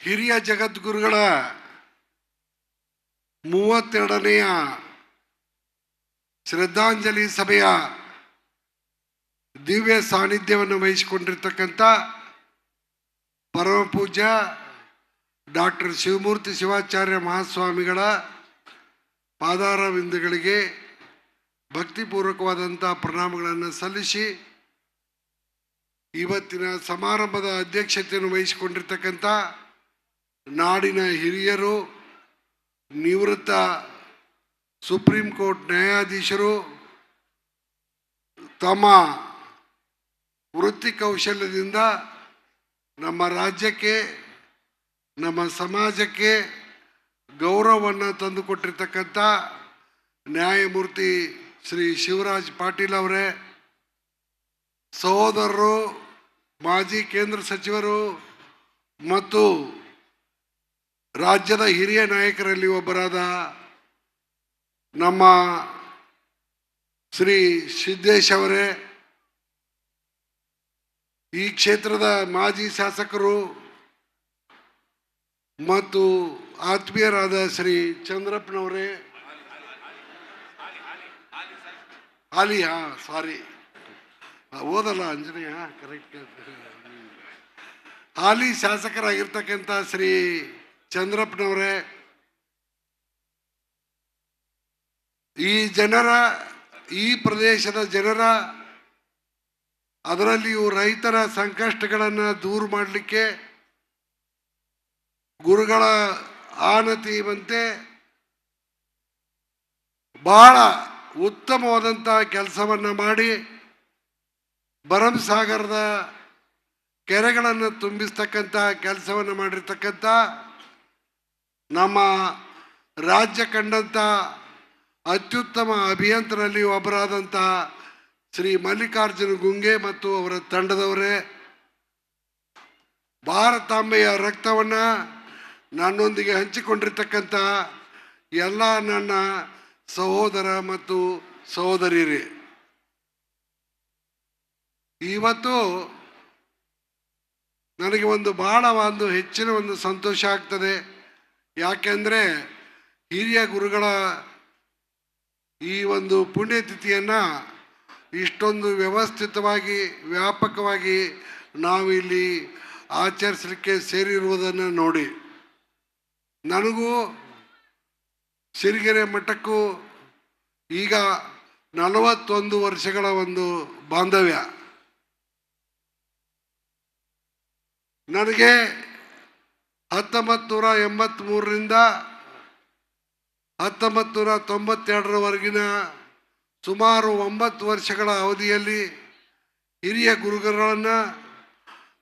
ಹಿರಿಯ ಜಗದ್ಗುರುಗಳ ಮೂವತ್ತೆರಡನೆಯ ಶ್ರದ್ಧಾಂಜಲಿ ಸಭೆಯ ದಿವ್ಯ ಸಾನ್ನಿಧ್ಯವನ್ನು ವಹಿಸಿಕೊಂಡಿರ್ತಕ್ಕಂಥ ಪರಮಪೂಜ್ಯ ಡಾಕ್ಟರ್ ಶಿವಮೂರ್ತಿ ಶಿವಾಚಾರ್ಯ ಮಹಾಸ್ವಾಮಿಗಳ ಪಾದಾರ ಬಿಂದುಗಳಿಗೆ ಭಕ್ತಿಪೂರ್ವಕವಾದಂಥ ಪ್ರಣಾಮಗಳನ್ನು ಸಲ್ಲಿಸಿ ಇವತ್ತಿನ ಸಮಾರಂಭದ ಅಧ್ಯಕ್ಷತೆಯನ್ನು ವಹಿಸಿಕೊಂಡಿರ್ತಕ್ಕಂಥ ನಾಡಿನ ಹಿರಿಯರು, ನಿವೃತ್ತ ಸುಪ್ರೀಂ ಕೋರ್ಟ್ ನ್ಯಾಯಾಧೀಶರು, ತಮ್ಮ ವೃತ್ತಿ ಕೌಶಲ್ಯದಿಂದ ನಮ್ಮ ರಾಜ್ಯಕ್ಕೆ, ನಮ್ಮ ಸಮಾಜಕ್ಕೆ ಗೌರವವನ್ನು ತಂದುಕೊಟ್ಟಿರ್ತಕ್ಕಂಥ ನ್ಯಾಯಮೂರ್ತಿ ಶ್ರೀ ಶಿವರಾಜ್ ಪಾಟೀಲ್ ಅವರೇ, ಸಹೋದರರು, ಮಾಜಿ ಕೇಂದ್ರ ಸಚಿವರು ಮತ್ತು ರಾಜ್ಯದ ಹಿರಿಯ ನಾಯಕರಲ್ಲಿ ಒಬ್ಬರಾದ ನಮ್ಮ ಶ್ರೀ ಸಿದ್ದೇಶ್ ಅವರೇ, ಈ ಕ್ಷೇತ್ರದ ಮಾಜಿ ಶಾಸಕರು ಮತ್ತು ಆತ್ಮೀಯರಾದ ಶ್ರೀ ಚಂದ್ರಪ್ಪನವರೇ. ಹಾಲಿ, ಹಾ ಸಾರಿ ಓದಲ್ಲ ಅಂಜನೇಯ ಕರೆಕ್ಟ್ ಹಾಲಿ ಶಾಸಕರಾಗಿರ್ತಕ್ಕಂಥ ಶ್ರೀ ಚಂದ್ರಪ್ಪನವರೇ, ಈ ಜನರ, ಈ ಪ್ರದೇಶದ ಜನರ, ಅದರಲ್ಲಿಯೂ ರೈತರ ಸಂಕಷ್ಟಗಳನ್ನು ದೂರ ಮಾಡಲಿಕ್ಕೆ ಗುರುಗಳ ಆನತಿವಂತೆ ಬಹಳ ಉತ್ತಮವಾದಂಥ ಕೆಲಸವನ್ನು ಮಾಡಿ ಭರಮಸಾಗರದ ಕೆರೆಗಳನ್ನು ತುಂಬಿಸ್ತಕ್ಕಂಥ ಕೆಲಸವನ್ನು ಮಾಡಿರ್ತಕ್ಕಂಥ ನಮ್ಮ ರಾಜ್ಯ ಕಂಡಂಥ ಅತ್ಯುತ್ತಮ ಅಭಿಯಂತರಲ್ಲಿ ಒಬ್ಬರಾದಂಥ ಶ್ರೀ ಮಲ್ಲಿಕಾರ್ಜುನ ಗುಂಗೆ ಮತ್ತು ಅವರ ತಂಡದವರೇ, ಭಾರತಾಂಬೆಯ ರಕ್ತವನ್ನು ನನ್ನೊಂದಿಗೆ ಹಂಚಿಕೊಂಡಿರ್ತಕ್ಕಂಥ ಎಲ್ಲ ನನ್ನ ಸಹೋದರ ಮತ್ತು ಸಹೋದರಿಯರೇ. ಇವತ್ತು ನನಗೆ ಒಂದು ಭಾಳ ಒಂದು ಹೆಚ್ಚಿನ ಒಂದು ಸಂತೋಷ ಆಗ್ತದೆ. ಯಾಕೆಂದರೆ ಹಿರಿಯ ಗುರುಗಳ ಈ ಒಂದು ಪುಣ್ಯತಿಥಿಯನ್ನು ಇಷ್ಟೊಂದು ವ್ಯವಸ್ಥಿತವಾಗಿ, ವ್ಯಾಪಕವಾಗಿ ನಾವಿಲ್ಲಿ ಆಚರಿಸಲಿಕ್ಕೆ ಸೇರಿರುವುದನ್ನು ನೋಡಿ. ನನಗೂ ಸಿರಿಗೆರೆ ಮಠಕ್ಕೂ ಈಗ ನಲವತ್ತೊಂದು ವರ್ಷಗಳ ಒಂದು ಬಾಂಧವ್ಯ. ನನಗೆ ಹತ್ತೊಂಬತ್ತು ನೂರ ಎಂಬತ್ತ್ಮೂರರಿಂದ ಹತ್ತೊಂಬತ್ತು ನೂರ ತೊಂಬತ್ತೆರಡರವರೆಗಿನ ಸುಮಾರು ಒಂಬತ್ತು ವರ್ಷಗಳ ಅವಧಿಯಲ್ಲಿ ಹಿರಿಯ ಗುರುಗಳನ್ನು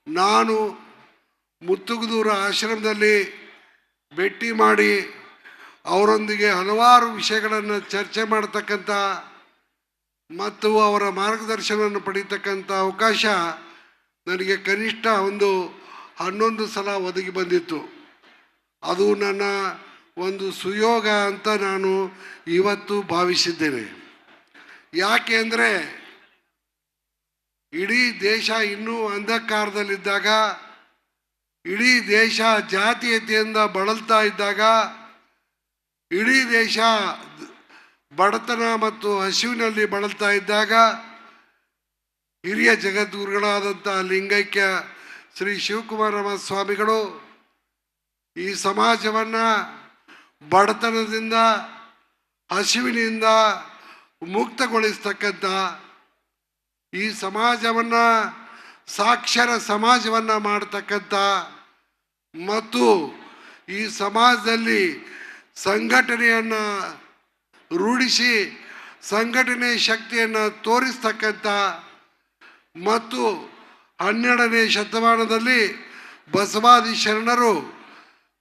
ನಾನು ಮುತ್ತುಗುದೂರ ಆಶ್ರಮದಲ್ಲಿ ಭೇಟಿ ಮಾಡಿ ಅವರೊಂದಿಗೆ ಹಲವಾರು ವಿಷಯಗಳನ್ನು ಚರ್ಚೆ ಮಾಡತಕ್ಕಂಥ ಮತ್ತು ಅವರ ಮಾರ್ಗದರ್ಶನವನ್ನು ಪಡೀತಕ್ಕಂಥ ಅವಕಾಶ ನನಗೆ ಕನಿಷ್ಠ ಒಂದು ಹನ್ನೊಂದು ಸಲ ಒದಗಿ ಬಂದಿತ್ತು. ಅದು ನನ್ನ ಒಂದು ಸುಯೋಗ ಅಂತ ನಾನು ಇವತ್ತು ಭಾವಿಸಿದ್ದೇನೆ. ಯಾಕೆ ಅಂದರೆ ಇಡೀ ದೇಶ ಇನ್ನೂ ಅಂಧಕಾರದಲ್ಲಿದ್ದಾಗ, ಇಡೀ ದೇಶ ಜಾತೀಯತೆಯಿಂದ ಬಳಲ್ತಾ ಇದ್ದಾಗ, ಇಡೀ ದೇಶ ಬಡತನ ಮತ್ತು ಹಸಿವಿನಲ್ಲಿ ಬಳಲ್ತಾ ಇದ್ದಾಗ, ಹಿರಿಯ ಜಗದ್ಗುರುಗಳಾದಂಥ ಲಿಂಗೈಕ್ಯ ಶ್ರೀ ಶಿವಕುಮಾರ ಸ್ವಾಮಿಗಳು, ಈ ಸಮಾಜವನ್ನು ಬಡತನದಿಂದ, ಹಸಿವಿನಿಂದ ಮುಕ್ತಗೊಳಿಸ್ತಕ್ಕಂಥ ಈ ಸಮಾಜವನ್ನು, ಸಾಕ್ಷರ ಸಮಾಜವನ್ನು ಮಾಡ್ತಕ್ಕಂಥ ಮತ್ತು ಈ ಸಮಾಜದಲ್ಲಿ ಸಂಘಟನೆಯನ್ನು ರೂಢಿಸಿ, ಸಂಘಟನೆ ಶಕ್ತಿಯನ್ನು ತೋರಿಸ್ತಕ್ಕಂಥ ಮತ್ತು ಹನ್ನೆರಡನೇ ಶತಮಾನದಲ್ಲಿ ಬಸವಾದಿ ಶರಣರು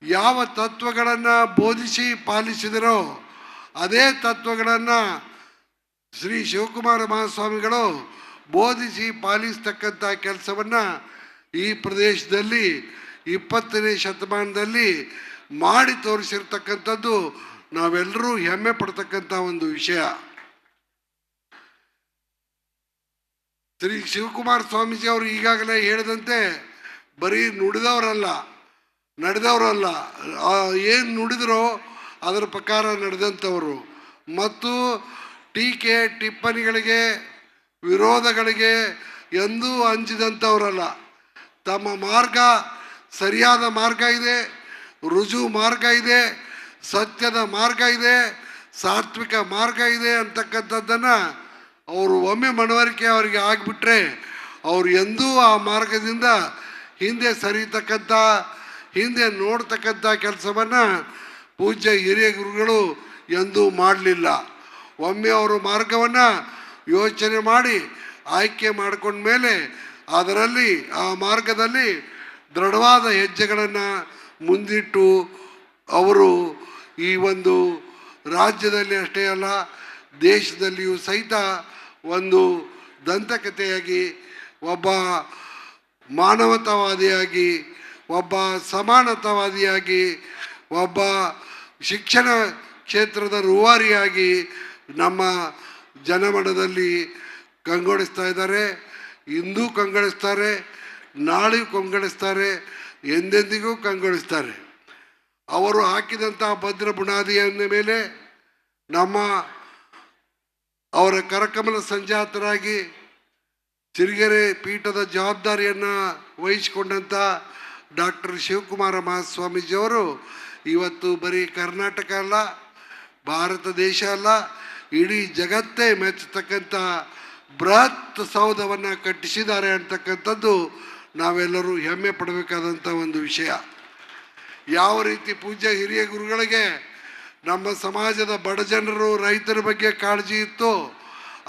ಯಾವ ತತ್ವಗಳನ್ನು ಬೋಧಿಸಿ ಪಾಲಿಸಿದರೋ ಅದೇ ತತ್ವಗಳನ್ನು ಶ್ರೀ ಶಿವಕುಮಾರ ಮಹಾಸ್ವಾಮಿಗಳು ಬೋಧಿಸಿ ಪಾಲಿಸ್ತಕ್ಕಂಥ ಕೆಲಸವನ್ನು ಈ ಪ್ರದೇಶದಲ್ಲಿ ಇಪ್ಪತ್ತನೇ ಶತಮಾನದಲ್ಲಿ ಮಾಡಿ ತೋರಿಸಿರ್ತಕ್ಕಂಥದ್ದು ನಾವೆಲ್ಲರೂ ಹೆಮ್ಮೆ ಪಡ್ತಕ್ಕಂಥ ಒಂದು ವಿಷಯ. ಶ್ರೀ ಶಿವಕುಮಾರ ಸ್ವಾಮೀಜಿ ಅವರು ಈಗಾಗಲೇ ಹೇಳಿದಂತೆ ಬರೀ ನುಡಿದವರಲ್ಲ, ನಡೆದವರಲ್ಲ ಏನು ನುಡಿದ್ರೋ ಅದರ ಪ್ರಕಾರ ನಡೆದಂಥವರು. ಮತ್ತು ಟೀಕೆ ಟಿಪ್ಪಣಿಗಳಿಗೆ ವಿರೋಧಗಳಿಗೆ ಎಂದೂ ಹಂಚಿದಂಥವರಲ್ಲ ತಮ್ಮ ಮಾರ್ಗ, ಸರಿಯಾದ ಮಾರ್ಗ ಇದೆ, ರುಜು ಮಾರ್ಗ ಇದೆ, ಸತ್ಯದ ಮಾರ್ಗ ಇದೆ, ಸಾತ್ವಿಕ ಮಾರ್ಗ ಇದೆ ಅಂತಕ್ಕಂಥದ್ದನ್ನು ಅವರು ಒಮ್ಮೆ ಮನವರಿಕೆ ಅವರಿಗೆ ಆಗಿಬಿಟ್ರೆ ಅವರು ಎಂದೂ ಆ ಮಾರ್ಗದಿಂದ ಹಿಂದೆ ಸರಿತಕ್ಕಂಥ, ಹಿಂದೆ ನೋಡ್ತಕ್ಕಂಥ ಕೆಲಸವನ್ನು ಪೂಜ್ಯ ಹಿರಿಯ ಗುರುಗಳು ಎಂದೂ ಮಾಡಲಿಲ್ಲ. ಒಮ್ಮೆ ಅವರು ಮಾರ್ಗವನ್ನು ಯೋಚನೆ ಮಾಡಿ ಆಯ್ಕೆ ಮಾಡಿಕೊಂಡ ಮೇಲೆ ಅದರಲ್ಲಿ, ಆ ಮಾರ್ಗದಲ್ಲಿ ದೃಢವಾದ ಹೆಜ್ಜೆಗಳನ್ನು ಮುಂದಿಟ್ಟು ಅವರು ಈ ಒಂದು ರಾಜ್ಯದಲ್ಲಿ ಅಷ್ಟೇ ಅಲ್ಲ, ದೇಶದಲ್ಲಿಯೂ ಸಹಿತ ಒಂದು ದಂತಕಥೆಯಾಗಿ, ಒಬ್ಬ ಮಾನವತಾವಾದಿಯಾಗಿ, ಒಬ್ಬ ಸಮಾನತಾವಾದಿಯಾಗಿ, ಒಬ್ಬ ಶಿಕ್ಷಣ ಕ್ಷೇತ್ರದ ರೂವಾರಿಯಾಗಿ ನಮ್ಮ ಜನಮನದಲ್ಲಿ ಕಂಗೊಳಿಸ್ತಾ ಇದ್ದಾರೆ. ಇಂದೂ ಕಂಗೊಳಿಸ್ತಾರೆ ನಾಳೆಯೂ ಕಂಗೊಳಿಸ್ತಾರೆ, ಎಂದೆಂದಿಗೂ ಕಂಗೊಳಿಸ್ತಾರೆ. ಅವರು ಹಾಕಿದಂತಹ ಭದ್ರ ಬುನಾದಿಯನ್ನ ಮೇಲೆ ನಮ್ಮ ಅವರ ಕರಕಮಲ ಸಂಜಾತರಾಗಿ ಸಿರಿಗೆರೆ ಪೀಠದ ಜವಾಬ್ದಾರಿಯನ್ನು ವಹಿಸಿಕೊಂಡಂಥ ಡಾಕ್ಟರ್ ಶಿವಕುಮಾರ ಮಹಾಸ್ವಾಮೀಜಿಯವರು ಇವತ್ತು ಬರೀ ಕರ್ನಾಟಕ ಅಲ್ಲ, ಭಾರತ ದೇಶ ಅಲ್ಲ, ಇಡೀ ಜಗತ್ತೇ ಮೆಚ್ಚತಕ್ಕಂಥ ಬೃಹತ್ ಸೌಧವನ್ನು ಕಟ್ಟಿಸಿದ್ದಾರೆ ಅಂತಕ್ಕಂಥದ್ದು ನಾವೆಲ್ಲರೂ ಹೆಮ್ಮೆ ಪಡಬೇಕಾದಂಥ ಒಂದು ವಿಷಯ. ಯಾವ ರೀತಿ ಪೂಜ್ಯ ಹಿರಿಯ ಗುರುಗಳಿಗೆ ನಮ್ಮ ಸಮಾಜದ ಬಡ ಜನರು, ರೈತರ ಬಗ್ಗೆ ಕಾಳಜಿ ಇತ್ತು.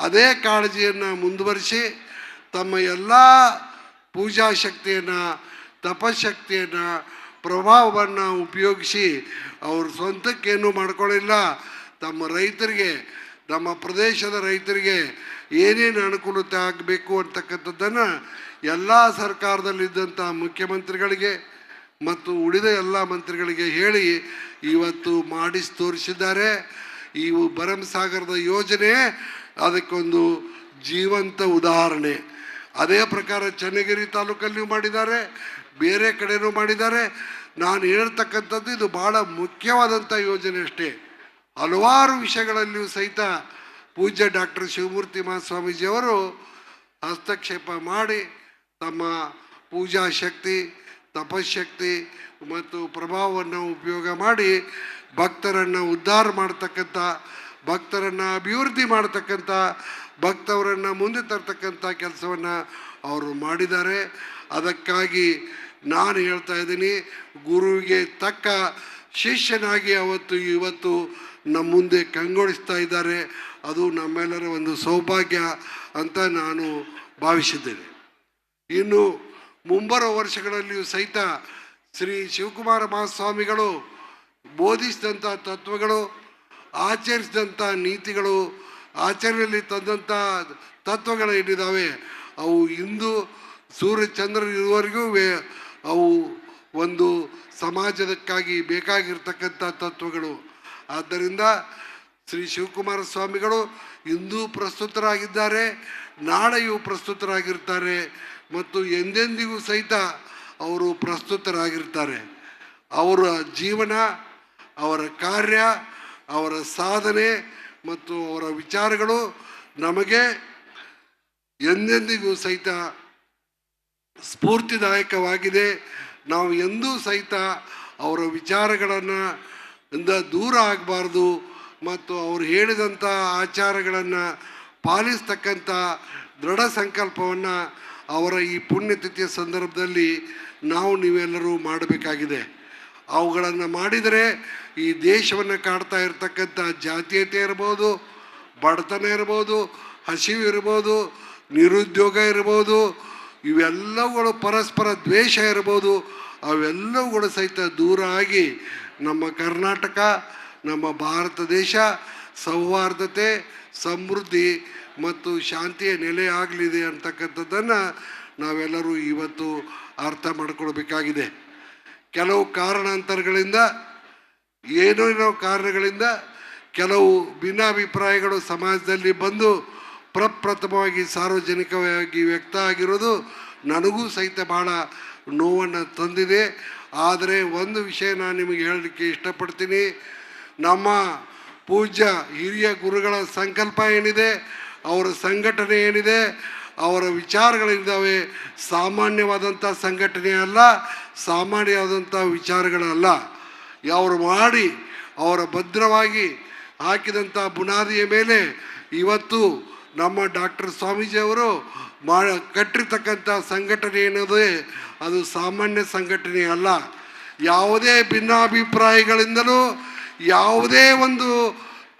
ಅದೇ ಕಾಳಜಿಯನ್ನು ಮುಂದುವರಿಸಿ, ತಮ್ಮ ಎಲ್ಲ ಪೂಜಾ ಶಕ್ತಿಯನ್ನು, ತಪಶಕ್ತಿಯನ್ನು, ಪ್ರಭಾವವನ್ನು ಉಪಯೋಗಿಸಿ ಅವ್ರ ಸ್ವಂತಕ್ಕೇನು ಮಾಡ್ಕೊಳ್ಳಿಲ್ಲ ತಮ್ಮ ರೈತರಿಗೆ, ನಮ್ಮ ಪ್ರದೇಶದ ರೈತರಿಗೆ ಏನೇನು ಅನುಕೂಲತೆ ಆಗಬೇಕು ಅಂತಕ್ಕಂಥದ್ದನ್ನು ಎಲ್ಲ ಸರ್ಕಾರದಲ್ಲಿದ್ದಂಥ ಮುಖ್ಯಮಂತ್ರಿಗಳಿಗೆ ಮತ್ತು ಉಳಿದ ಎಲ್ಲ ಮಂತ್ರಿಗಳಿಗೆ ಹೇಳಿ ಇವತ್ತು ಮಾಡಿಸಿ ತೋರಿಸಿದ್ದಾರೆ. ಈ ಭರಮಸಾಗರದ ಯೋಜನೆ, ಅದಕ್ಕೊಂದು ಜೀವಂತ ಉದಾಹರಣೆ. ಅದೇ ಪ್ರಕಾರ ಚನ್ನಗಿರಿ ತಾಲೂಕಲ್ಲಿಯೂ ಮಾಡಿದ್ದಾರೆ, ಬೇರೆ ಕಡೆನೂ ಮಾಡಿದ್ದಾರೆ. ನಾನು ಹೇಳ್ತಕ್ಕಂಥದ್ದು ಇದು ಭಾಳ ಮುಖ್ಯವಾದಂಥ ಯೋಜನೆ ಅಷ್ಟೇ. ಹಲವಾರು ವಿಷಯಗಳಲ್ಲಿಯೂ ಸಹಿತ ಪೂಜ್ಯ ಡಾಕ್ಟರ್ ಶಿವಮೂರ್ತಿ ಮಹಾಸ್ವಾಮೀಜಿಯವರು ಹಸ್ತಕ್ಷೇಪ ಮಾಡಿ ತಮ್ಮ ಪೂಜಾ ಶಕ್ತಿ ತಪಶಕ್ತಿ ಮತ್ತು ಪ್ರಭಾವವನ್ನು ಉಪಯೋಗ ಮಾಡಿ ಭಕ್ತರನ್ನು ಉದ್ಧಾರ ಮಾಡ್ತಕ್ಕಂಥ, ಭಕ್ತರನ್ನು ಅಭಿವೃದ್ಧಿ ಮಾಡ್ತಕ್ಕಂಥ, ಭಕ್ತವರನ್ನು ಮುಂದೆ ತರ್ತಕ್ಕಂಥ ಕೆಲಸವನ್ನು ಅವರು ಮಾಡಿದ್ದಾರೆ. ಅದಕ್ಕಾಗಿ ನಾನು ಹೇಳ್ತಾ ಇದ್ದೀನಿ, ಗುರುವಿಗೆ ತಕ್ಕ ಶಿಷ್ಯನಾಗಿ ಅವತ್ತು ಇವತ್ತು ನಮ್ಮ ಮುಂದೆ ಕಂಗೊಳಿಸ್ತಾ ಇದ್ದಾರೆ. ಅದು ನಮ್ಮೆಲ್ಲರ ಒಂದು ಸೌಭಾಗ್ಯ ಅಂತ ನಾನು ಭಾವಿಸಿದ್ದೇನೆ. ಇನ್ನು ಮುಂಬರುವ ವರ್ಷಗಳಲ್ಲಿಯೂ ಸಹಿತ ಶ್ರೀ ಶಿವಕುಮಾರ ಮಹಾಸ್ವಾಮಿಗಳು ಬೋಧಿಸಿದಂಥ ತತ್ವಗಳು, ಆಚರಿಸಿದಂಥ ನೀತಿಗಳು, ಆಚರಣೆಯಲ್ಲಿ ತಂದಂಥ ತತ್ವಗಳು ಏನಿದ್ದಾವೆ ಅವು ಇಂದು ಸೂರ್ಯ ಚಂದ್ರ ಇರುವವರೆಗೂ ಅವು ಒಂದು ಸಮಾಜದಕ್ಕಾಗಿ ಬೇಕಾಗಿರ್ತಕ್ಕಂಥ ತತ್ವಗಳು. ಆದ್ದರಿಂದ ಶ್ರೀ ಶಿವಕುಮಾರ ಸ್ವಾಮಿಗಳು ಇಂದೂ ಪ್ರಸ್ತುತರಾಗಿದ್ದಾರೆ, ನಾಳೆಯೂ ಪ್ರಸ್ತುತರಾಗಿರ್ತಾರೆ. ಮತ್ತು ಎಂದೆಂದಿಗೂ ಸಹಿತ ಅವರು ಪ್ರಸ್ತುತರಾಗಿರ್ತಾರೆ. ಅವರ ಜೀವನ, ಅವರ ಕಾರ್ಯ, ಅವರ ಸಾಧನೆ ಮತ್ತು ಅವರ ವಿಚಾರಗಳು ನಮಗೆ ಎಂದೆಂದಿಗೂ ಸಹಿತ ಸ್ಫೂರ್ತಿದಾಯಕವಾಗಿದೆ. ನಾವು ಎಂದೂ ಸಹಿತ ಅವರ ವಿಚಾರಗಳನ್ನು ಇಂದ ದೂರ ಆಗಬಾರ್ದು ಮತ್ತು ಅವರು ಹೇಳಿದಂಥ ಆಚಾರಗಳನ್ನು ಪಾಲಿಸ್ತಕ್ಕಂಥ ದೃಢ ಸಂಕಲ್ಪವನ್ನು ಅವರ ಈ ಪುಣ್ಯತಿಥಿಯ ಸಂದರ್ಭದಲ್ಲಿ ನಾವು ನೀವೆಲ್ಲರೂ ಮಾಡಬೇಕಾಗಿದೆ. ಅವುಗಳನ್ನು ಮಾಡಿದರೆ ಈ ದೇಶವನ್ನು ಕಾಡ್ತಾ ಇರತಕ್ಕಂಥ ಜಾತೀಯತೆ ಇರ್ಬೋದು, ಬಡತನ ಇರ್ಬೋದು, ಹಸಿವು ಇರ್ಬೋದು, ನಿರುದ್ಯೋಗ ಇರ್ಬೋದು, ಇವೆಲ್ಲವುಗಳು ಪರಸ್ಪರ ದ್ವೇಷ ಇರ್ಬೋದು, ಅವೆಲ್ಲವುಗಳು ಸಹಿತ ದೂರ ಆಗಿ ನಮ್ಮ ಕರ್ನಾಟಕ, ನಮ್ಮ ಭಾರತ ದೇಶ ಸೌಹಾರ್ದತೆ, ಸಮೃದ್ಧಿ ಮತ್ತು ಶಾಂತಿಯ ನೆಲೆ ಆಗಲಿದೆ ಅಂತಕ್ಕಂಥದ್ದನ್ನು ನಾವೆಲ್ಲರೂ ಇವತ್ತು ಅರ್ಥ ಮಾಡ್ಕೊಳ್ಬೇಕಾಗಿದೆ. ಕೆಲವು ಕಾರಣಾಂತರಗಳಿಂದ ಏನೇನೋ ಕಾರಣಗಳಿಂದ ಕೆಲವು ಭಿನ್ನಾಭಿಪ್ರಾಯಗಳು ಸಮಾಜದಲ್ಲಿ ಬಂದು ಪ್ರಪ್ರಥಮವಾಗಿ ಸಾರ್ವಜನಿಕವಾಗಿ ವ್ಯಕ್ತ ಆಗಿರೋದು ನನಗೂ ಸಹಿತ ಭಾಳ ನೋವನ್ನು ತಂದಿದೆ. ಆದರೆ ಒಂದು ವಿಷಯ ನಾನು ನಿಮಗೆ ಹೇಳಲಿಕ್ಕೆ ಇಷ್ಟಪಡ್ತೀನಿ. ನಮ್ಮ ಪೂಜ್ಯ ಹಿರಿಯ ಗುರುಗಳ ಸಂಕಲ್ಪ ಏನಿದೆ, ಅವರ ಸಂಘಟನೆ ಏನಿದೆ, ಅವರ ವಿಚಾರಗಳಿದ್ದಾವೆ, ಸಾಮಾನ್ಯವಾದಂಥ ಸಂಘಟನೆ ಅಲ್ಲ, ಸಾಮಾನ್ಯವಾದಂಥ ವಿಚಾರಗಳಲ್ಲ. ಅವರು ಮಾಡಿ ಅವರ ಭದ್ರವಾಗಿ ಹಾಕಿದಂಥ ಬುನಾದಿಯ ಮೇಲೆ ಇವತ್ತು ನಮ್ಮ ಡಾಕ್ಟರ್ ಸ್ವಾಮೀಜಿಯವರು ಮಾ, ಕಟ್ಟಿರ್ತಕ್ಕಂಥ ಸಂಘಟನೆ ಏನದೇ, ಅದು ಸಾಮಾನ್ಯ ಸಂಘಟನೆ ಅಲ್ಲ. ಯಾವುದೇ ಭಿನ್ನಾಭಿಪ್ರಾಯಗಳಿಂದಲೂ ಯಾವುದೇ ಒಂದು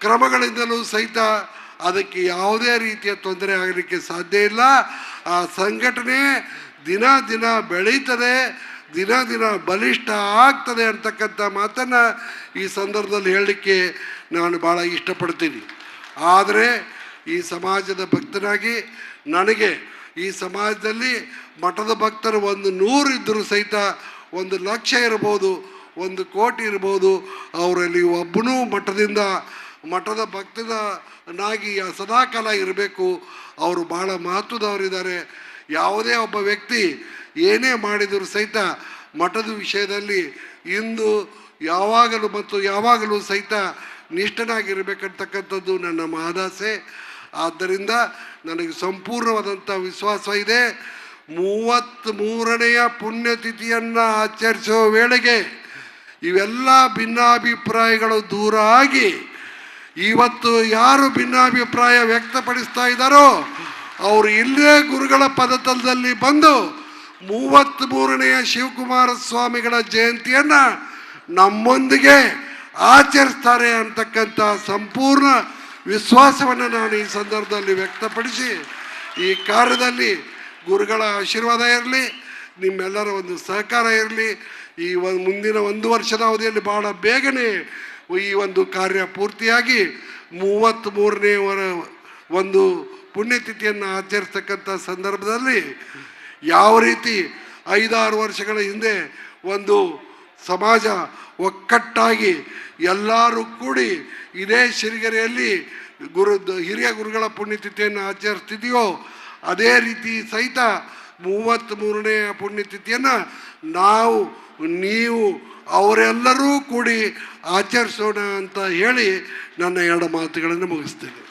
ಕ್ರಮಗಳಿಂದಲೂ ಸಹಿತ ಅದಕ್ಕೆ ಯಾವುದೇ ರೀತಿಯ ತೊಂದರೆ ಆಗಲಿಕ್ಕೆ ಸಾಧ್ಯ ಇಲ್ಲ. ಆ ಸಂಘಟನೆ ದಿನ ದಿನ ಬೆಳೀತದೆ, ದಿನ ದಿನ ಬಲಿಷ್ಠ ಆಗ್ತದೆ ಅಂತಕ್ಕಂಥ ಮಾತನ್ನು ಈ ಸಂದರ್ಭದಲ್ಲಿ ಹೇಳಲಿಕ್ಕೆ ನಾನು ಭಾಳ ಇಷ್ಟಪಡ್ತೀನಿ. ಆದರೆ ಈ ಸಮಾಜದ ಭಕ್ತನಾಗಿ ನನಗೆ ಈ ಸಮಾಜದಲ್ಲಿ ಮಠದ ಭಕ್ತರು ಒಂದು ನೂರು ಇದ್ದರೂ ಸಹಿತ ಒಂದು ಲಕ್ಷ ಇರ್ಬೋದು ಒಂದು ಕೋಟಿ ಇರ್ಬೋದು, ಅವರಲ್ಲಿ ಒಬ್ಬನೂ ಮಠದಿಂದ, ಮಠದ ಭಕ್ತನಾಗಿ ಸದಾಕಾಲ ಇರಬೇಕು. ಅವರು ಭಾಳ ಮಹತ್ವದವರಿದ್ದಾರೆ. ಯಾವುದೇ ಒಬ್ಬ ವ್ಯಕ್ತಿ ಏನೇ ಮಾಡಿದರೂ ಸಹಿತ ಮಠದ ವಿಷಯದಲ್ಲಿ ಇಂದು ಯಾವಾಗಲೂ ಮತ್ತು ಯಾವಾಗಲೂ ಸಹಿತ ನಿಷ್ಠನಾಗಿರಬೇಕಂತಕ್ಕಂಥದ್ದು ನನ್ನ ಮಹದಾಸೆ. ಆದ್ದರಿಂದ ನನಗೆ ಸಂಪೂರ್ಣವಾದಂಥ ವಿಶ್ವಾಸ ಇದೆ ಮೂವತ್ತ್ ಮೂರನೆಯ ಪುಣ್ಯತಿಥಿಯನ್ನು ಆಚರಿಸುವ ವೇಳೆಗೆ ಇವೆಲ್ಲ ಭಿನ್ನಾಭಿಪ್ರಾಯಗಳು ದೂರ ಆಗಿ ಇವತ್ತು ಯಾರು ಭಿನ್ನಾಭಿಪ್ರಾಯ ವ್ಯಕ್ತಪಡಿಸ್ತಾ ಇದ್ದಾರೋ ಅವರು ಇಲ್ಲೇ ಗುರುಗಳ ಪದತಲದಲ್ಲಿ ಬಂದು ಮೂವತ್ತ್ ಮೂರನೆಯ ಶಿವಕುಮಾರ ಸ್ವಾಮಿಗಳ ಜಯಂತಿಯನ್ನು ನಮ್ಮೊಂದಿಗೆ ಆಚರಿಸ್ತಾರೆ ಅಂತಕ್ಕಂಥ ಸಂಪೂರ್ಣ ವಿಶ್ವಾಸವನ್ನು ನಾನು ಈ ಸಂದರ್ಭದಲ್ಲಿ ವ್ಯಕ್ತಪಡಿಸಿ, ಈ ಕಾರ್ಯದಲ್ಲಿ ಗುರುಗಳ ಆಶೀರ್ವಾದ ಇರಲಿ, ನಿಮ್ಮೆಲ್ಲರ ಒಂದು ಸಹಕಾರ ಇರಲಿ ಈ ಒಂದು ಮುಂದಿನ ಒಂದು ವರ್ಷದ ಅವಧಿಯಲ್ಲಿ ಬಹಳ ಬೇಗನೆ ಈ ಒಂದು ಕಾರ್ಯ ಪೂರ್ತಿಯಾಗಿ ಮೂವತ್ತ್ ಮೂರನೇ ಒಂದು ಪುಣ್ಯತಿಥಿಯನ್ನು ಆಚರಿಸ್ತಕ್ಕಂಥ ಸಂದರ್ಭದಲ್ಲಿ ಯಾವ ರೀತಿ ಐದಾರು ವರ್ಷಗಳ ಹಿಂದೆ ಒಂದು ಸಮಾಜ ಒಕ್ಕಟ್ಟಾಗಿ ಎಲ್ಲರೂ ಕೂಡಿ ಇದೇ ಸಿರಿಗೆರೆಯಲ್ಲಿ ಗುರು ಹಿರಿಯ ಗುರುಗಳ ಪುಣ್ಯತಿಥಿಯನ್ನು ಆಚರಿಸ್ತಿದೆಯೋ, ಅದೇ ರೀತಿ ಸಹಿತ ಮೂವತ್ತ್ ಮೂರನೆಯ ಪುಣ್ಯತಿಥಿಯನ್ನು ನಾವು ನೀವು ಅವರೆಲ್ಲರೂ ಕೂಡಿ ಆಚರಿಸೋಣ ಅಂತ ಹೇಳಿ ನನ್ನ ಎರಡು ಮಾತುಗಳನ್ನು ಮುಗಿಸ್ತೇನೆ.